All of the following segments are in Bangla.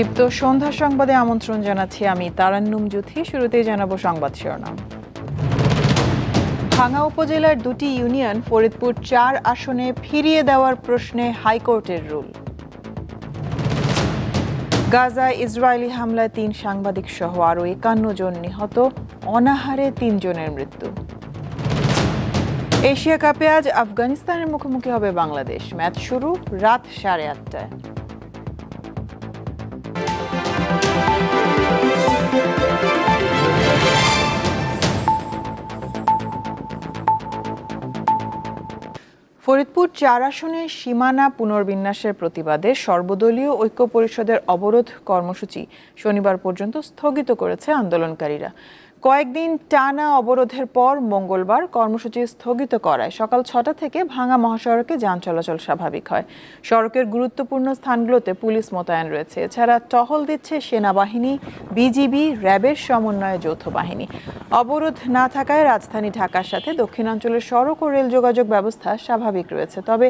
দীপ্ত সন্ধ্যা সংবাদে আমন্ত্রণ জানাচ্ছি আমি তারান্নুম জুথি শুরুতেই জানাব সংবাদ শিরোনাম। ভাঙ্গা উপজেলার দুটি ইউনিয়ন ফরিদপুর চার আসনে ফিরিয়ে দেওয়ার প্রশ্নে হাইকোর্টের রুল। গাজায় ইসরায়েলি হামলায় তিন সাংবাদিক সহ আরও একান্ন জন নিহত, অনাহারে তিনজনের মৃত্যু। এশিয়া কাপে আজ আফগানিস্তানের মুখোমুখি হবে বাংলাদেশ। ম্যাচ শুরু রাত সাড়ে আটটায়। ফরিদপুর চার আসনের সীমানা পুনর্বিন্যাসের প্রতিবাদে সর্বদলীয় ঐক্য পরিষদের অবরোধ কর্মসূচি শনিবার পর্যন্ত স্থগিত করেছে আন্দোলনকারীরা। কয়েকদিন টানা অবরোধের পর মঙ্গলবার কর্মসূচি স্থগিত করায় সকাল ছটা থেকে ভাঙা মহাসড়কে যান চলাচল স্বাভাবিক হয়। সড়কের গুরুত্বপূর্ণ স্থানগুলোতে পুলিশ মোতায়েন রয়েছে। এছাড়া টহল দিচ্ছে সেনাবাহিনী, বিজিবি, র্যাবের সমন্বয়ে যৌথ বাহিনী। অবরোধ না থাকায় রাজধানী ঢাকার সাথে দক্ষিণাঞ্চলের সড়ক ও রেল যোগাযোগ ব্যবস্থা স্বাভাবিক রয়েছে। তবে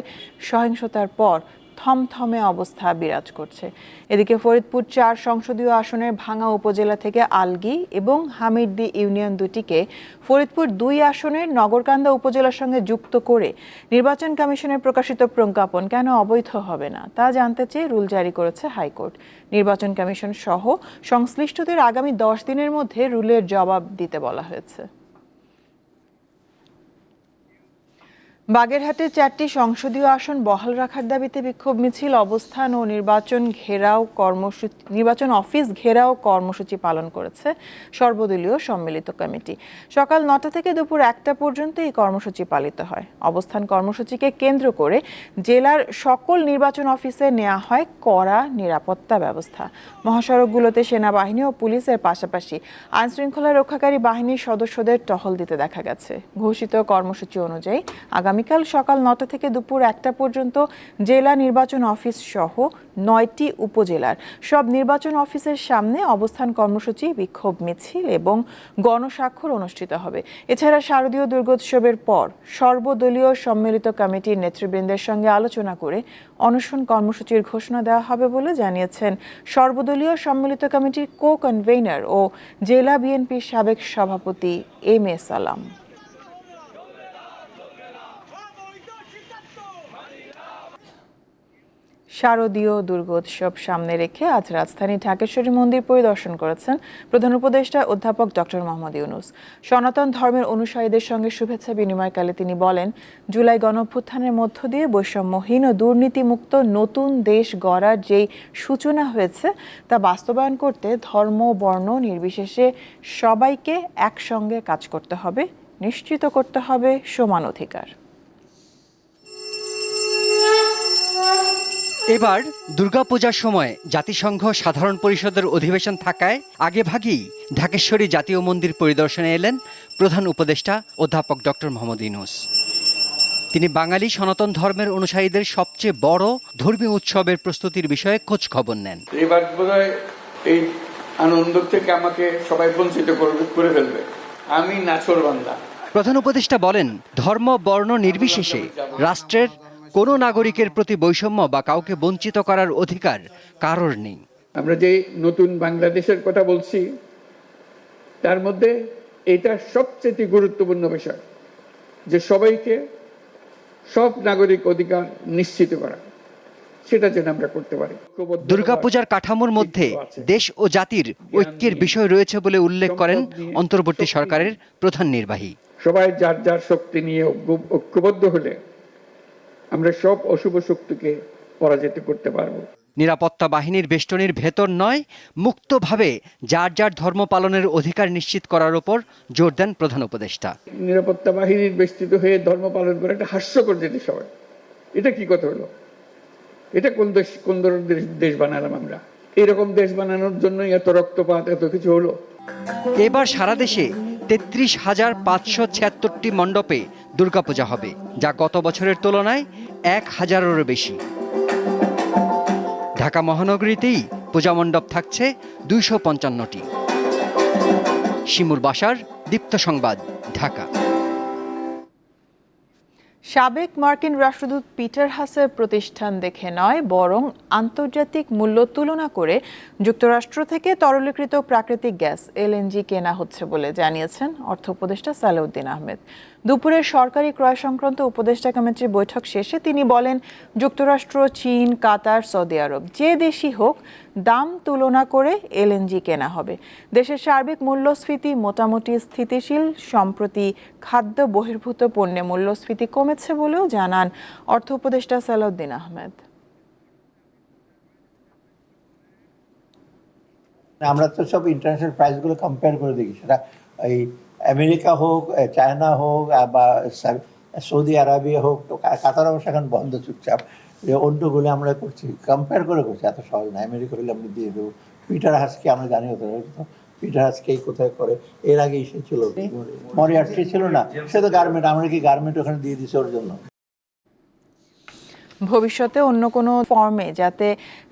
সহিংসতার পর থমথমে অবস্থা বিরাজ করছে। এদিকে ফরিদপুর চার সংসদীয় আসনের ভাঙা উপজেলা থেকে আলগি এবং হামিরদি ইউনিয়ন দুটিকে ফরিদপুর দুই আসনের নগরকান্দা উপজেলার সঙ্গে যুক্ত করে নির্বাচন কমিশনের প্রকাশিত প্রজ্ঞাপন কেন অবৈধ হবে না, তা জানতে চেয়ে রুল জারি করেছে হাইকোর্ট। নির্বাচন কমিশন সহ সংশ্লিষ্টদের আগামী দশ দিনের মধ্যে রুলের জবাব দিতে বলা হয়েছে। বাগেরহাটে চারটি সংসদীয় আসন বহাল রাখার দাবিতে বিক্ষোভ মিছিল, অবস্থান ও নির্বাচন ঘেরাও কর্মসূচি নির্বাচন অফিস ঘেরাও কর্মসূচি পালন করেছে সর্বদলীয় সম্মিলিত কমিটি। সকাল নটা থেকে দুপুর একটা পর্যন্ত এই কর্মসূচি পালিত হয়। অবস্থান কর্মসূচিকে কেন্দ্র করে জেলার সকল নির্বাচন অফিসে নেওয়া হয় কড়া নিরাপত্তা ব্যবস্থা। মহাসড়কগুলোতে সেনাবাহিনী ও পুলিশের পাশাপাশি আইনশৃঙ্খলা রক্ষাকারী বাহিনীর সদস্যদের টহল দিতে দেখা গেছে। ঘোষিত কর্মসূচি অনুযায়ী আগামীকাল সকাল নটা থেকে দুপুর একটা পর্যন্ত জেলা নির্বাচন অফিস সহ নয়টি উপজেলার সব নির্বাচন অফিসের সামনে অবস্থান কর্মসূচি বিক্ষোভ মিছিল এবং গণস্বাক্ষর অনুষ্ঠিত হবে। এছাড়া শারদীয় দুর্গোৎসবের পর সর্বদলীয় সম্মিলিত কমিটির নেতৃবৃন্দের সঙ্গে আলোচনা করে অনশন কর্মসূচির ঘোষণা দেওয়া হবে বলে জানিয়েছেন সর্বদলীয় সম্মিলিত কমিটির কো কনভেনার ও জেলা বিএনপির সাবেক সভাপতি এম এ সালাম। শারদীয় দুর্গোৎসব সামনে রেখে আজ রাজধানী ঢাকেশ্বরী মন্দির পরিদর্শন করেছেন প্রধান উপদেষ্টা অধ্যাপক ডক্টর মোহাম্মদ ইউনুস। সনাতন ধর্মের অনুসারীদের সঙ্গে শুভেচ্ছা বিনিময়কালে তিনি বলেন, জুলাই গণঅভ্যুত্থানের মধ্য দিয়ে বৈষম্যহীন ও দুর্নীতিমুক্ত নতুন দেশ গড়ার যেই সূচনা হয়েছে, তা বাস্তবায়ন করতে ধর্ম, বর্ণ নির্বিশেষে সবাইকে একসঙ্গে কাজ করতে হবে, নিশ্চিত করতে হবে সমান অধিকার। এবার দুর্গাপূজার সময় জাতিসংঘ সাধারণ পরিষদের অধিবেশন থাকায় আগেভাগেই ঢাকেশ্বরী জাতীয় মন্দির পরিদর্শনে এলেন প্রধান উপদেষ্টা অধ্যাপক ডক্টর মোহাম্মদ ইনুস তিনি বাঙালি সনাতন ধর্মের অনুসারীদের সবচেয়ে বড় ধর্মীয় উৎসবের প্রস্তুতির বিষয়ে খোঁজ খবর নেন। এবার বোধহয় এই আনন্দ থেকে আমাকে সবাই বঞ্চিত করে ফেলবে। আমি নাচর বান্দা প্রধান উপদেষ্টা বলেন ধর্ম বর্ণ নির্বিশেষে রাষ্ট্রের কোনো নাগরিকের প্রতি বৈষম্য বা কাউকে বঞ্চিত করার অধিকার কারোর নেই। আমরা যে নতুন বাংলাদেশের কথা বলছি তার মধ্যে এটা সবচেয়ে গুরুত্বপূর্ণ বিষয় যে সবাইকে সব নাগরিক অধিকার নিশ্চিত করা সেটা যেন আমরা করতে পারি। দুর্গাপূজার কাঠামোর মধ্যে দেশ ও জাতির ঐক্যের বিষয় রয়েছে বলে উল্লেখ করেন অন্তর্বর্তী সরকারের প্রধান নির্বাহী। সবাই যার যার শক্তি নিয়ে ঐক্য- ঐক্যবদ্ধ হলে আমরা সব অশুভ শক্তিকে পরাজিত করতে পারব। নিরাপত্তা বাহিনীর বেষ্টনীর ভেতর নয় মুক্তভাবে যার যার ধর্ম পালনের অধিকার নিশ্চিত করার উপর জোর দেন প্রধান উপদেষ্টা। নিরাপত্তা বাহিনীর বেষ্টিত হয়ে ধর্ম পালন করে একটা হাস্যকর জিনিস সবাই এটা কি কথা হলো? এটা কোন দেশ কোন ধরনের দেশ- দেশ বানালাম আমরা? এরকম দেশ বানানোর জন্যই এত রক্তপাত এত কিছু হলো? এবার সারা দেশে তেত্রিশ হাজার পাঁচশো ছিয়াত্তরটি মণ্ডপে দুর্গাপূজা হবে, যা গত বছরের তুলনায় এক হাজারেরও বেশি। ঢাকা মহানগরীতেই পূজা মণ্ডপ থাকছে দুইশো পঞ্চান্নটি। শিমুর বাসার দীপ্ত সংবাদ, ঢাকা। সাবেক মার্কিন রাষ্ট্রদূত পিটার হাসের প্রতিষ্ঠান দেখে নয়, বরং আন্তর্জাতিক মূল্য তুলনা করে যুক্তরাষ্ট্র থেকে তরলীকৃত প্রাকৃতিক গ্যাস, এলএনজি কেনা হচ্ছে বলে জানিয়েছেন অর্থ উপদেষ্টা সালেউদ্দিন আহমেদ। দুপুরে সরকারি ক্রয় সংক্রান্ত উপদেষ্টা কমিটির বৈঠক শেষে তিনি বলেন, যুক্তরাষ্ট্র, চীন, কাতার, সৌদি আরব যে দেশই হোক, দাম তুলনা করে এলএনজি কেনা হবে। দেশের সার্বিক মূল্যস্ফীতি মোটামুটি স্থিতিশীল, সম্প্রতি খাদ্য বহির্ভূত পণ্যে মূল্যস্ফীতি কমেছে বলেও জানান অর্থ উপদেষ্টা সালাউদ্দিন আহমেদ। আমরা তো সব ইন্টারন্যাশনাল প্রাইসগুলো কম্পেয়ার করে দেখি। সেটা এই আমেরিকা হোক চায়না হোক বা সৌদি আরবিয়া হোক তো কাতার অবশ্য এখন বন্ধ চুপচাপ। যে অন্যগুলো আমরা করছি কম্পেয়ার করে করছি এত সহজ না। আমেরিকা হলে আমরা দিয়ে দেবো। পিটার হাসকে আমরা জানি হতে পিটার হাসকে কোথায় করে? এর আগে এসেছিল মরিয়ার্টি ছিল না। সে তো গার্মেন্ট আমরা কি গার্মেন্ট ওখানে দিয়ে দিছে ওর জন্য? ভবিষ্যতে অন্য কোনো ফর্মে যাতে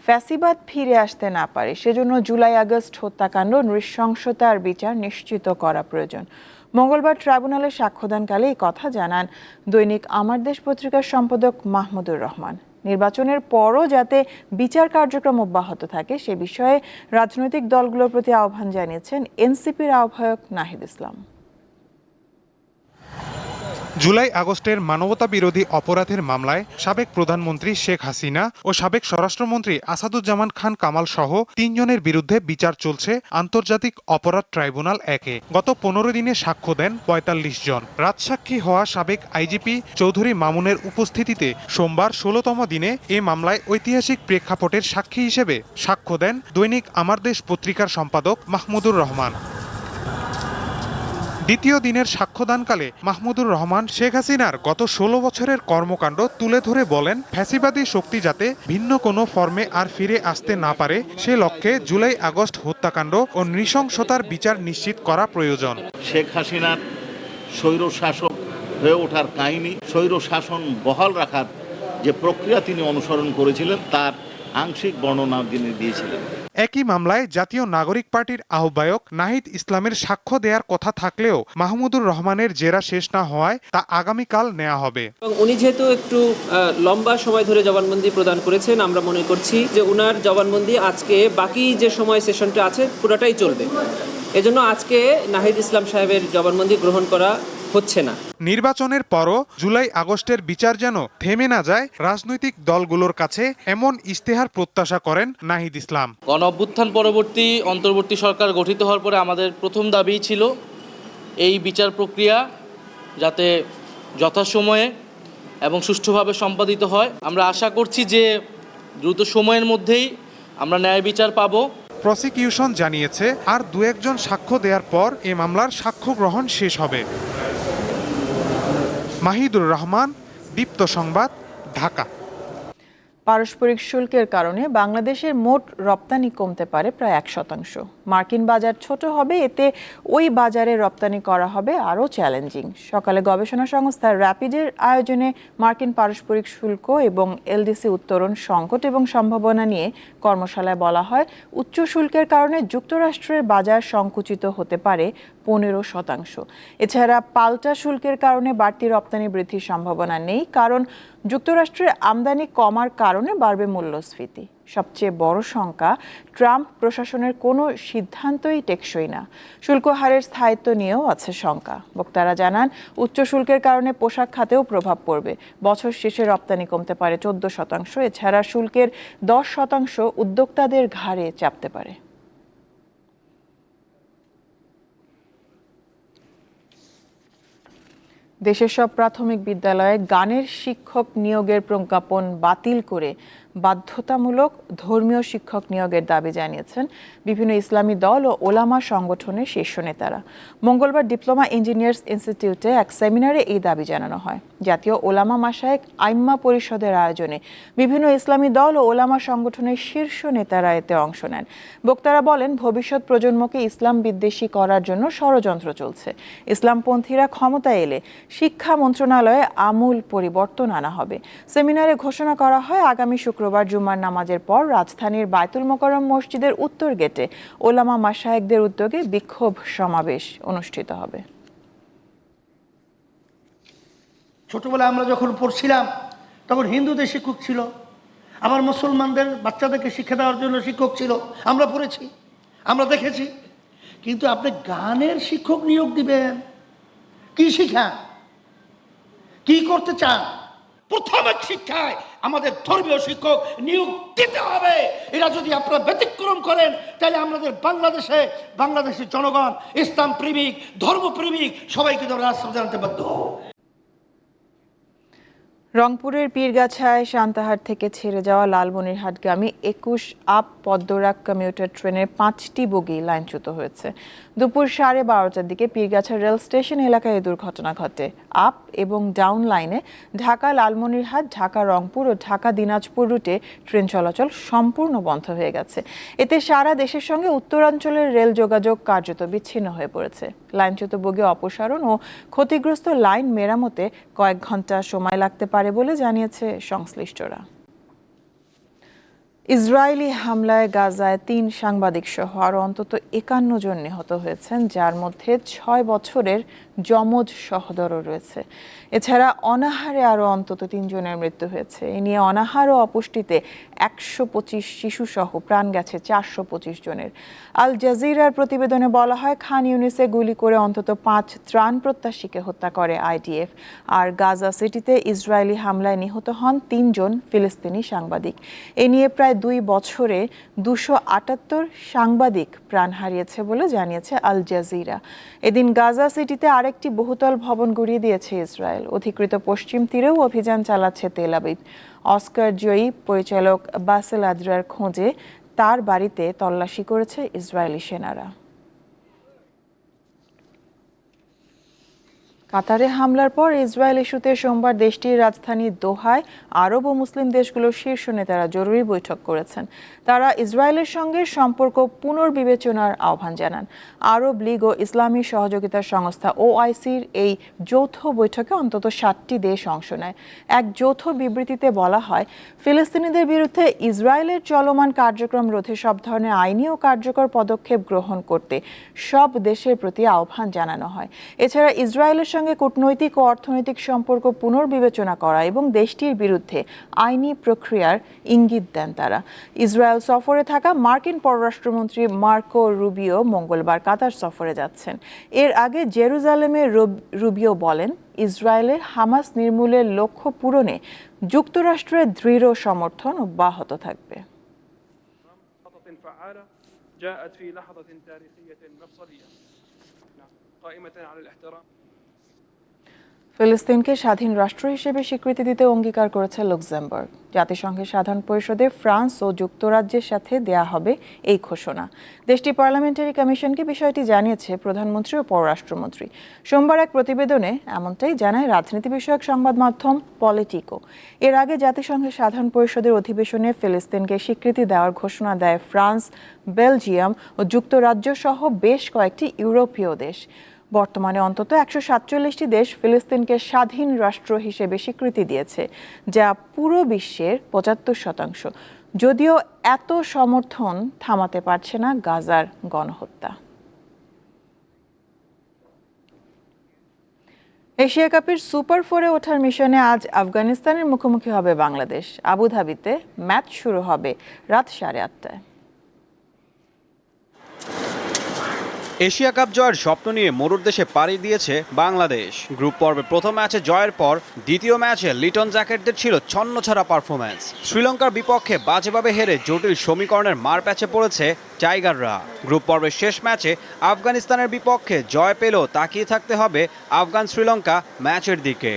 ফ্যাসিবাদ ফিরে আসতে না পারে, সেজন্য জুলাই, আগস্ট হত্যাকাণ্ড নৃশংসতার বিচার নিশ্চিত করা প্রয়োজন। মঙ্গলবার ট্রাইব্যুনালে সাক্ষ্যদানকালে এই কথা জানান দৈনিক আমার দেশ পত্রিকার সম্পাদক মাহমুদুর রহমান। নির্বাচনের পরও যাতে বিচার কার্যক্রম অব্যাহত থাকে, সে বিষয়ে রাজনৈতিক দলগুলোর প্রতি আহ্বান জানিয়েছেন এনসিপির আহ্বায়ক নাহিদ ইসলাম। জুলাই আগস্টের মানবতা বিরোধী অপরাধের মামলায় সাবেক প্রধানমন্ত্রী শেখ হাসিনা ও সাবেক স্বরাষ্ট্রমন্ত্রী আসাদুজ্জামান খান কামাল সহ তিনজনের বিরুদ্ধে বিচার চলছে আন্তর্জাতিক অপরাধ ট্রাইব্যুনাল একে। গত পনেরো দিনে সাক্ষ্য দেন পঁয়তাল্লিশ জন। রাজসাক্ষী হওয়া সাবেক আইজিপি চৌধুরী মামুনের উপস্থিতিতে সোমবার ষোলোতম দিনে এ মামলায় ঐতিহাসিক প্রেক্ষাপটের সাক্ষী হিসেবে সাক্ষ্য দেন দৈনিক আমার দেশ পত্রিকার সম্পাদক মাহমুদুর রহমান। দ্বিতীয় দিনের সাক্ষ্যদানকালে মাহমুদুর রহমান শেখ হাসিনার গত ষোলো বছরের কর্মকাণ্ড তুলে ধরে বলেন, ফ্যাসিবাদী শক্তি যাতে ভিন্ন কোনো ফর্মে আর ফিরে আসতে না পারে, সে লক্ষ্যে জুলাই আগস্ট হত্যাকাণ্ড ও নৃশংসতার বিচার নিশ্চিত করা প্রয়োজন। শেখ হাসিনার স্বৈর শাসক হয়ে ওঠার কাহিনী স্বৈর শাসন বহাল রাখার যে প্রক্রিয়া তিনি অনুসরণ করেছিলেন, তার আংশিক বর্ণনা তিনি দিয়েছিলেন। একই মামলায় জাতীয় নাগরিক পার্টির আহ্বায়ক নাহিদ ইসলামের সাক্ষ্য দেওয়ার কথা থাকলেও মাহমুদুর রহমানের জেরা শেষ না হওয়ায় তা আগামীকাল নেওয়া হবে। উনি যেহেতু একটু লম্বা সময় ধরে জবানবন্দি প্রদান করেছেন, আমরা মনে করছি যে উনার জবানবন্দি আজকে বাকি যে সময় সেশনটা আছে, পুরোটাই চলবে। এজন্য আজকে নাহিদ ইসলাম সাহেবের জবানবন্দি গ্রহণ করা হচ্ছে না। নির্বাচনের পরও জুলাই আগস্টের বিচার যেন থেমে না যায় রাজনৈতিক দলগুলোর কাছে এমন ইস্তেহার প্রত্যাশা করেন নাহিদ ইসলাম। গণ অভ্যুত্থান পরবর্তী অন্তর্বর্তী সরকার গঠিত হওয়ার পরে আমাদের প্রথম দাবি ছিল এই বিচার প্রক্রিয়া যাতে যথাসময়ে এবং সুষ্ঠুভাবে সম্পাদিত হয়। আমরা আশা করছি যে দ্রুত সময়ের মধ্যেই আমরা ন্যায় বিচার পাবো। প্রসিকিউশন জানিয়েছে আর দু একজন সাক্ষ্য দেওয়ার পর এ মামলার সাক্ষ্য গ্রহণ শেষ হবে। মাহিদুর রহমান, দীপ্ত সংবাদ, ঢাকা। পারস্পরিক শুল্কের কারণে বাংলাদেশের মোট রপ্তানি কমতে পারে প্রায় এক শতাংশ। মার্কিন বাজার ছোট হবে, এতে ওই বাজারে রপ্তানি করা হবে আরও চ্যালেঞ্জিং। সকালে গবেষণা সংস্থা র্যাপিডের আয়োজনে মার্কিন পারস্পরিক শুল্ক এবং এলডিসি উত্তরণ সংকট এবং সম্ভাবনা নিয়ে কর্মশালায় বলা হয়, উচ্চ শুল্কের কারণে যুক্তরাষ্ট্রের বাজার সংকুচিত হতে পারে পনেরো শতাংশ। এছাড়া পাল্টা শুল্কের কারণে বাড়তি রপ্তানি বৃদ্ধির সম্ভাবনা নেই, কারণ যুক্তরাষ্ট্রের আমদানি কমার কারণে বাড়বে মূল্যস্ফীতি। সবচেয়ে বড় শঙ্কা, ট্রাম্প প্রশাসনের কোনো সিদ্ধান্তই টেকসই না। শুল্ক হারের স্থায়িত্ব নিয়েও আছে শঙ্কা। বক্তারা জানান, উচ্চ শুল্কের কারণে পোশাক খাতেও প্রভাব পড়বে। বছর শেষে রপ্তানি কমতে পারে চোদ্দ শতাংশ, এছাড়া শুল্কের দশ শতাংশ উদ্যোক্তাদের ঘাড়ে চাপতে পারে। দেশের সব প্রাথমিক বিদ্যালয়ে গানের শিক্ষক নিয়োগের প্রজ্ঞাপন বাতিল করে বাধ্যতামূলক ধর্মীয় শিক্ষক নিয়োগের দাবি জানিয়েছেন বিভিন্ন ইসলামী দল ও ওলামা সংগঠনের শীর্ষ নেতারা। মঙ্গলবার ডিপ্লোমা ইঞ্জিনিয়ার্স ইনস্টিটিউটে এক সেমিনারে এই দাবি জানানো হয়। জাতীয় ওলামা মাসায়েক আইম্মা পরিষদের আয়োজনে বিভিন্ন ইসলামী দল ও ওলামা সংগঠনের শীর্ষ নেতারা এতে অংশ নেন। বক্তারা বলেন, ভবিষ্যৎ প্রজন্মকে ইসলাম বিদ্বেষী করার জন্য ষড়যন্ত্র চলছে। ইসলামপন্থীরা ক্ষমতা এলে শিক্ষা মন্ত্রণালয়ে আমূল পরিবর্তন আনা হবে। সেমিনারে ঘোষণা করা হয়, আগামী শুক্রবার জুমার নামাজের পর রাজধানীর বায়তুল মোকাররম মসজিদের উত্তর গেটে ওলামা মাসায়েকদের উদ্যোগে বিক্ষোভ সমাবেশ অনুষ্ঠিত হবে। ছোটবেলায় আমরা যখন পড়ছিলাম, তখন হিন্দুদের শিক্ষক ছিল। আবার মুসলমানদের বাচ্চাদেরকে শিক্ষা দেওয়ার জন্য শিক্ষক ছিল। আমরা পড়েছি, আমরা দেখেছি। কিন্তু আপনি গানের শিক্ষক নিয়োগ দিবেন। কি শিখান কি করতে চান? প্রাথমিক শিক্ষায় আমাদের ধর্মীয় শিক্ষক নিয়োগ দিতে হবে। এরা যদি আপনারা ব্যতিক্রম করেন, তাহলে আমাদের বাংলাদেশে বাংলাদেশের জনগণ, ইসলাম প্রেমিক ধর্মপ্রেমিক সবাইকে ধরে রাস্তা জানাতে বাধ্য রংপুরের পীরগাছায় সান্তাহার থেকে ছেড়ে যাওয়া লালমনিরহাটগামী একুশ আপ পদ্মরাগ কমিউটার ট্রেনের পাঁচটি বগি লাইনচ্যুত হয়েছে। দুপুর সাড়ে বারোটার দিকে পীরগাছা রেল স্টেশন এলাকায় এই দুর্ঘটনা ঘটে। আপ এবং ডাউন লাইনে ঢাকা লালমনিরহাট, ঢাকা রংপুর ও ঢাকা দিনাজপুর রুটে ট্রেন চলাচল সম্পূর্ণ বন্ধ হয়ে গেছে। এতে সারা দেশের সঙ্গে উত্তরাঞ্চলের রেল যোগাযোগ কার্যত বিচ্ছিন্ন হয়ে পড়েছে। লাইনচ্যুত বগি অপসারণ ও ক্ষতিগ্রস্ত লাইন মেরামতে কয়েক ঘণ্টা সময় লাগতে পারে বলে জানিয়েছে সংশ্লিষ্টরা। ইসরায়েলি হামলায় গাজায় তিন সাংবাদিক সহ আরও অন্তত একান্ন জন নিহত হয়েছেন, যার মধ্যে ছয় বছরের যমজ সহদরও রয়েছে। এছাড়া অনাহারে আরও অন্তত তিনজনের মৃত্যু হয়েছে। এ নিয়ে অনাহার ও অপুষ্টিতে একশো পঁচিশ শিশু সহ প্রাণ গেছে চারশো পঁচিশ জনের। আল জাজিরার প্রতিবেদনে বলা হয়, খান ইউনিসে গুলি করে অন্তত পাঁচ ত্রাণ প্রত্যাশীকে হত্যা করে আইডিএফ। আর গাজা সিটিতে ইসরায়েলি হামলায় নিহত হন তিনজন ফিলিস্তিনি সাংবাদিক। এ নিয়ে প্রায় দুই বছরে দুশো আটাত্তর সাংবাদিক প্রাণ হারিয়েছে বলে জানিয়েছে আল জাজিরা। এদিন গাজা সিটিতে আরেকটি বহুতল ভবন গুড়িয়ে দিয়েছে ইসরায়েল। অধিকৃত পশ্চিম তীরেও অভিযান চালাচ্ছে তেল আবিব। অস্কার জয়ী পরিচালক বাসেল আদ্রার খোঁজে তার বাড়িতে তল্লাশি করেছে ইসরায়েলি সেনারা। কাতারে হামলার পর ইসরায়েল ইস্যুতে সোমবার দেশটির রাজধানী দোহায় আরব ও মুসলিম দেশগুলোর শীর্ষ নেতারা জরুরি বৈঠক করেছেন। তারা ইসরায়েলের সঙ্গে সম্পর্ক পুনর্বিবেচনার আহ্বান জানান। আরব লীগ ও ইসলামী সহযোগিতা সংস্থা ওআইসির এই যৌথ বৈঠকে অন্তত সাতটি দেশ অংশ নেয়। এক যৌথ বিবৃতিতে বলা হয়, ফিলিস্তিনিদের বিরুদ্ধে ইসরায়েলের চলমান কার্যক্রম রোধে সব ধরনের আইনি ও কার্যকর পদক্ষেপ গ্রহণ করতে সব দেশের প্রতি আহ্বান জানানো হয়। এছাড়া ইসরায়েলের সঙ্গে কূটনৈতিক ও অর্থনৈতিক সম্পর্ক পুনর্বিবেচনা করা এবং দেশটির বিরুদ্ধে আইনি প্রক্রিয়ার ইঙ্গিত দেন তারা ইসরায়েল সফরে থাকা মার্কিন পররাষ্ট্রমন্ত্রী মার্কো রুবিও মঙ্গলবার কাতার সফরে যাচ্ছেন এর আগে জেরুজালেমে রুব- রুবিও বলেন ইসরায়েলের হামাস নির্মূলের লক্ষ্য পূরণে যুক্তরাষ্ট্রের দৃঢ় সমর্থন অব্যাহত থাকবে لحظة فعالة جاءت في لحظة تاريخية مفصلية نعم. قائمة على الاحترام ফিলিস্তিনকে স্বাধীন রাষ্ট্র হিসেবে স্বীকৃতি দিতে অঙ্গীকার করেছে লুক্সেমবার্গ। জাতিসংঘের সাধারণ পরিষদে ফ্রান্স ও যুক্তরাজ্যের সাথে দেয়া হবে এই ঘোষণা। দেশটি পার্লামেন্টারি কমিশনকে বিষয়টি জানিয়েছে প্রধানমন্ত্রী ও পররাষ্ট্রমন্ত্রী। সোমবার এক প্রতিবেদনে এমনটাই জানায় রাজনীতি বিষয়ক সংবাদ মাধ্যম পলিটিকো। এর আগে জাতিসংঘের সাধারণ পরিষদের অধিবেশনে ফিলিস্তিনকে স্বীকৃতি দেওয়ার ঘোষণা দেয় ফ্রান্স, বেলজিয়াম ও যুক্তরাজ্য সহ বেশ কয়েকটি ইউরোপীয় দেশ। বর্তমানে অন্তত একশো সাতচল্লিশটি দেশ ফিলিস্তিনকে স্বাধীন রাষ্ট্র হিসেবে স্বীকৃতি দিয়েছে, যা পুরো বিশ্বের পঁচাত্তর শতাংশ। যদিও এত সমর্থন থামাতে পারছে না গাজার গণহত্যা। এশিয়া কাপের সুপার ফোরে ওঠার মিশনে আজ আফগানিস্তানের মুখোমুখি হবে বাংলাদেশ। আবুধাবিতে ম্যাচ শুরু হবে রাত সাড়ে আটটায়। এশিয়া কাপ জয়ের স্বপ্ন নিয়ে মরুর দেশে পাড়ি দিয়েছে বাংলাদেশ। গ্রুপ পর্বে প্রথম ম্যাচে জয়ের পর দ্বিতীয় ম্যাচে লিটন জ্যাকেটদের ছিল ছন্নছাড়া পারফরম্যান্স। শ্রীলঙ্কার বিপক্ষে বাজেভাবে হেরে জটিল সমীকরণের মার প্যাচে পড়েছে টাইগাররা। গ্রুপ পর্বের শেষ ম্যাচে আফগানিস্তানের বিপক্ষে জয় পেলেও তাকিয়ে থাকতে হবে আফগান শ্রীলঙ্কা ম্যাচের দিকে।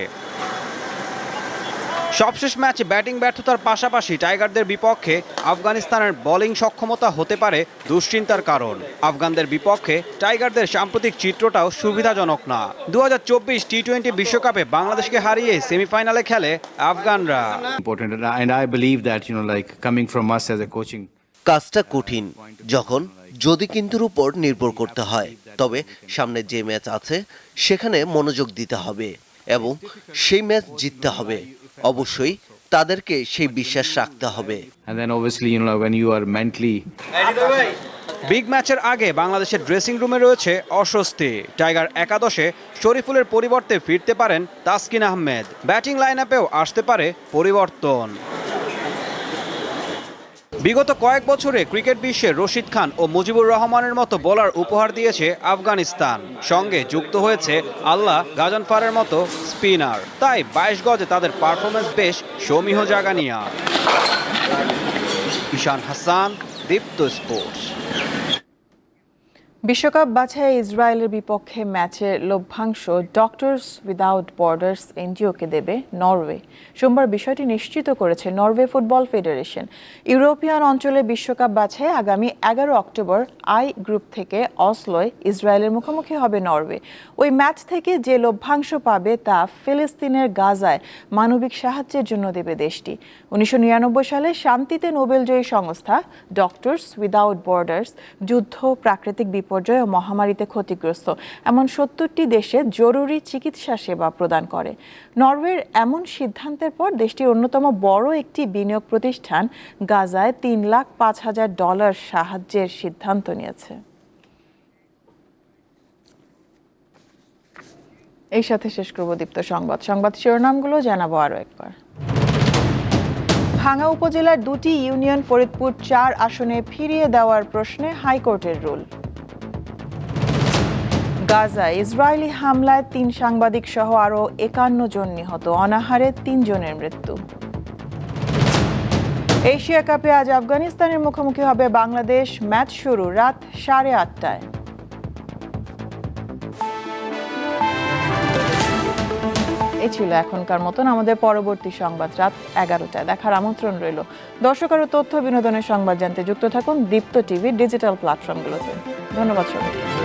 সবশেষ ম্যাচে ব্যাটিং ব্যর্থতার পাশাপাশি টাইগারদের বিপক্ষে আফগানিস্তানের বোলিং সক্ষমতা হতে পারে দুশ্চিন্তার কারণ। আফগানদের বিপক্ষে টাইগারদের সাম্প্রতিক চিত্রটাও সুবিধাজনক না। দু টি টোয়েন্টি বিশ্বকাপে বাংলাদেশকে হারিয়ে সেমিফাইনালে খেলে আফগানরা। কাজটা কঠিন যখন যদি কিন্তুর উপর নির্ভর করতে হয় তবে সামনে যে ম্যাচ আছে সেখানে মনোযোগ দিতে হবে এবং সেই ম্যাচ জিততে হবে। অবশ্যই তাদেরকে সেই বিশ্বাস রাখতে হবে। And then obviously you know when you are mentally big ম্যাচের আগে বাংলাদেশের ড্রেসিং রুমে রয়েছে অস্বস্তি। টাইগার একাদশে শরীফুলের পরিবর্তে ফিরতে পারেন তাসকিন আহমেদ। ব্যাটিং লাইন আপেও আসতে পারে পরিবর্তন। বিগত কয়েক বছরে ক্রিকেট বিশ্বে রশিদ খান ও মুজিবুর রহমানের মতো বোলার উপহার দিয়েছে আফগানিস্তান। সঙ্গে যুক্ত হয়েছে আল্লাহ গাজনফারের মতো স্পিনার। তাই বাইশ গজে তাদের পারফরমেন্স বেশ সমীহ জাগানিয়া। ঈশান হাসান, দীপ্ত স্পোর্টস। বিশ্বকাপ বাছাই ইসরায়েলের বিপক্ষে ম্যাচের লভ্যাংশ ডক্টরস উইদাউট বর্ডার্স এনজিওকে দেবে নরওয়ে। সোমবার বিষয়টি নিশ্চিত করেছে নরওয়ে ফুটবল ফেডারেশন ইউরোপিয়ান অঞ্চলে বিশ্বকাপ বাছাই আগামী এগারো অক্টোবর আই গ্রুপ থেকে অসলোয় ইসরায়েলের মুখোমুখি হবে নরওয়ে। ওই ম্যাচ থেকে যে লভ্যাংশ পাবে তা ফিলিস্তিনের গাজায় মানবিক সাহায্যের জন্য দেবে দেশটি। উনিশশো নিরানব্বই সালে শান্তিতে নোবেলজয়ী সংস্থা ডক্টরস উইদাউট বর্ডার্স যুদ্ধ, প্রাকৃতিক বিপর্যয় ও মহামারীতে ক্ষতিগ্রস্ত। এমন সত্তরটি দেশে জরুরি চিকিৎসা সেবা প্রদান করে। নরওয়ের এমন সিদ্ধান্তের পর দেশটির অন্যতম বড় একটি বিনিয়োগ প্রতিষ্ঠান গাজায় তিন লাখ পাঁচ হাজার ডলার সাহায্যের সিদ্ধান্ত নিয়েছে। এই সাথে শেষ করব দীপ্ত সংবাদ। সংবাদ শিরোনামগুলো জানাব আরও একবার। ভাঙ্গা উপজেলার দুটি ইউনিয়ন ফরিদপুর চার আসনে ফিরিয়ে দেওয়ার প্রশ্নে হাইকোর্টের রুল। গাজা ইসরায়েলি হামলায় তিন সাংবাদিক সহ আরও একান্ন জন নিহত, অনাহারে তিনজনের মৃত্যু। এশিয়া কাপে আজ আফগানিস্তানের মুখোমুখি হবে বাংলাদেশ, ম্যাচ শুরু রাত সাড়ে আটটায়। এ ছিল এখনকার মতন আমাদের পরবর্তী সংবাদ রাত এগারোটায়। দেখার আমন্ত্রণ রইল। দর্শক আরও তথ্য, বিনোদনের সংবাদ জানতে যুক্ত থাকুন দীপ্ত টিভির ডিজিটাল প্ল্যাটফর্মগুলোতে। ধন্যবাদ সবাইকে।